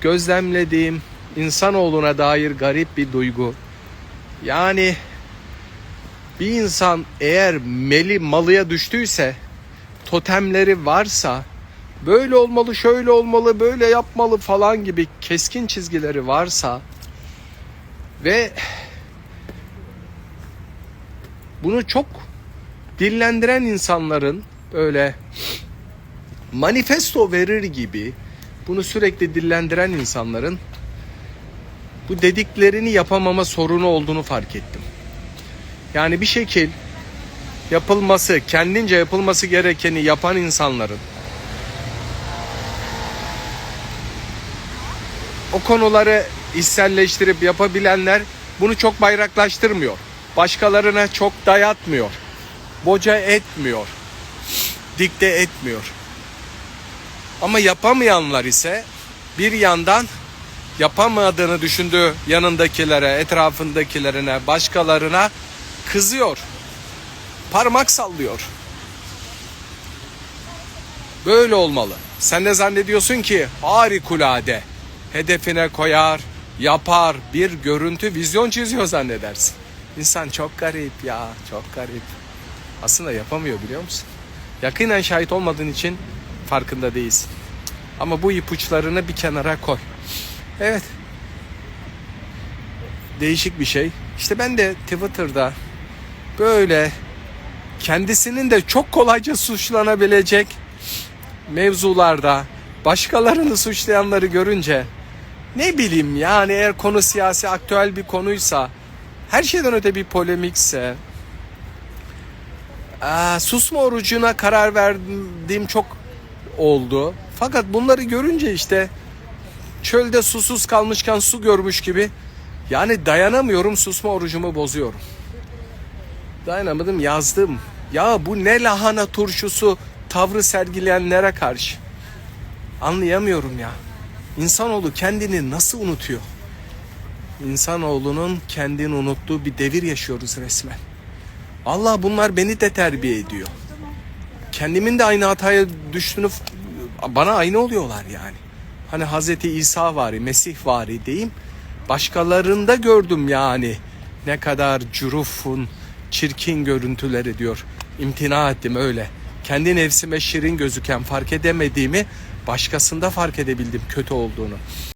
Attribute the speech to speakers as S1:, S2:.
S1: gözlemlediğim insanoğluna dair garip bir duygu. Yani bir insan eğer meli malıya düştüyse, totemleri varsa, böyle olmalı, şöyle olmalı, böyle yapmalı falan gibi keskin çizgileri varsa ve bunu çok dillendiren insanların böyle manifesto verir gibi bunu sürekli dillendiren insanların bu dediklerini yapamama sorunu olduğunu fark ettim. Yani bir şekil yapılması, kendince yapılması gerekeni yapan insanların o konuları içselleştirip yapabilenler bunu çok bayraklaştırmıyor. Başkalarına çok dayatmıyor. Boca etmiyor. Dikte etmiyor. Ama yapamayanlar ise bir yandan yapamadığını düşündüğü yanındakilere, etrafındakilerine, başkalarına kızıyor. Parmak sallıyor. Böyle olmalı. Sen de zannediyorsun ki harikulade. Hedefine koyar, yapar, bir görüntü, vizyon çiziyor zannedersin. İnsan çok garip ya, çok garip. Aslında yapamıyor biliyor musun? Yakinen şahit olmadığın için farkında değilsin. Ama bu ipuçlarını bir kenara koy. Evet. Değişik bir şey. İşte ben de Twitter'da böyle kendisinin de çok kolayca suçlanabilecek mevzularda başkalarını suçlayanları görünce ne bileyim yani eğer konu siyasi aktüel bir konuysa her şeyden öte bir polemikse aa, susma orucuna karar verdiğim çok oldu. Fakat bunları görünce işte çölde susuz kalmışken su görmüş gibi yani dayanamıyorum susma orucumu bozuyorum. Dayanamadım yazdım. Ya bu ne lahana turşusu tavrı sergileyenlere karşı. Anlayamıyorum ya. İnsanoğlu kendini nasıl unutuyor? İnsanoğlunun kendini unuttuğu bir devir yaşıyoruz resmen. Allah bunlar beni de terbiye ediyor. Kendimin de aynı hataya düştüğünü bana aynı oluyorlar yani. Hani Hazreti İsa vari, Mesih vari diyeyim. Başkalarında gördüm yani. Ne kadar cürufun, çirkin görüntüleri diyor. İmtina ettim öyle. Kendi nefsime şirin gözüken fark edemediğimi başkasında fark edebildim kötü olduğunu.